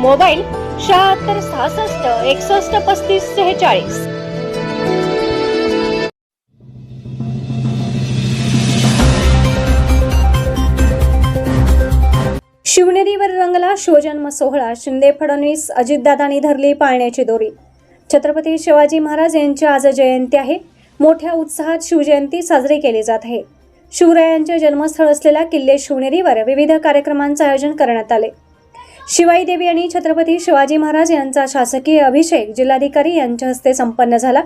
Mobile शहात्तर सहासष्ट एकसष्ट पस्तीस सेहेचाळीस. शिवनेरीवर रंगला शिवजन्म सोहळा शिंदे फडणवीस अजितदादांनी धरली पाळण्याची दोरी. छत्रपती शिवाजी महाराज यांची आज जयंती आहे. मोठ्या उत्साहात शिवजयंती साजरी केली जात आहे. शिवरायांचे जन्मस्थळ असलेल्या किल्ले शिवनेरीवर विविध कार्यक्रमांचे आयोजन करण्यात आले. शिवाई देवी आणि छत्रपती शिवाजी महाराज यांचा शासकीय अभिषेक जिल्हाधिकारी यांच्या हस्ते संपन्न झाला.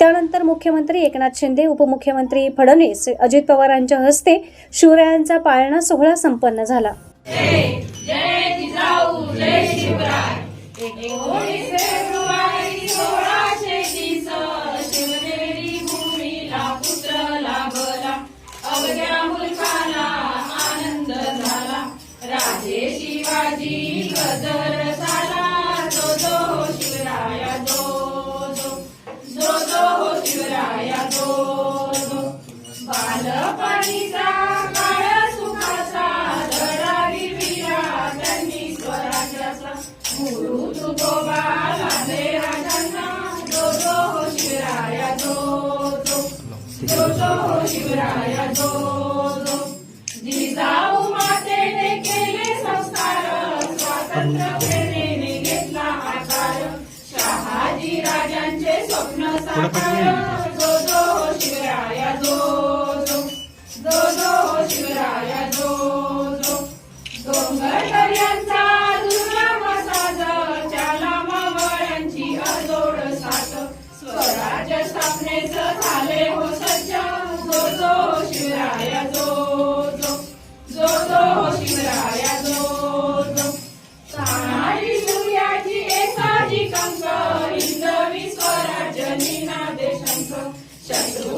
त्यानंतर मुख्यमंत्री एकनाथ शिंदे उपमुख्यमंत्री फडणवीस अजित पवारांच्या हस्ते शिवरायांचा पाळणा सोहळा संपन्न झाला. सोळाशे तीस शिवराया जो जो जो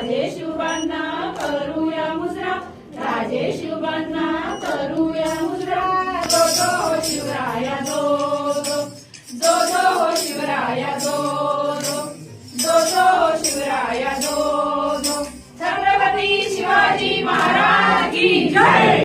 राजे शिवांना करूया मुजरा. राजे शिवांना करूया मुजरा. दो दो शिवराया दो दो दो दो शिवराया दो दो दो दो शिवराया दो दो छत्रपती शिवाजी महाराज की जय.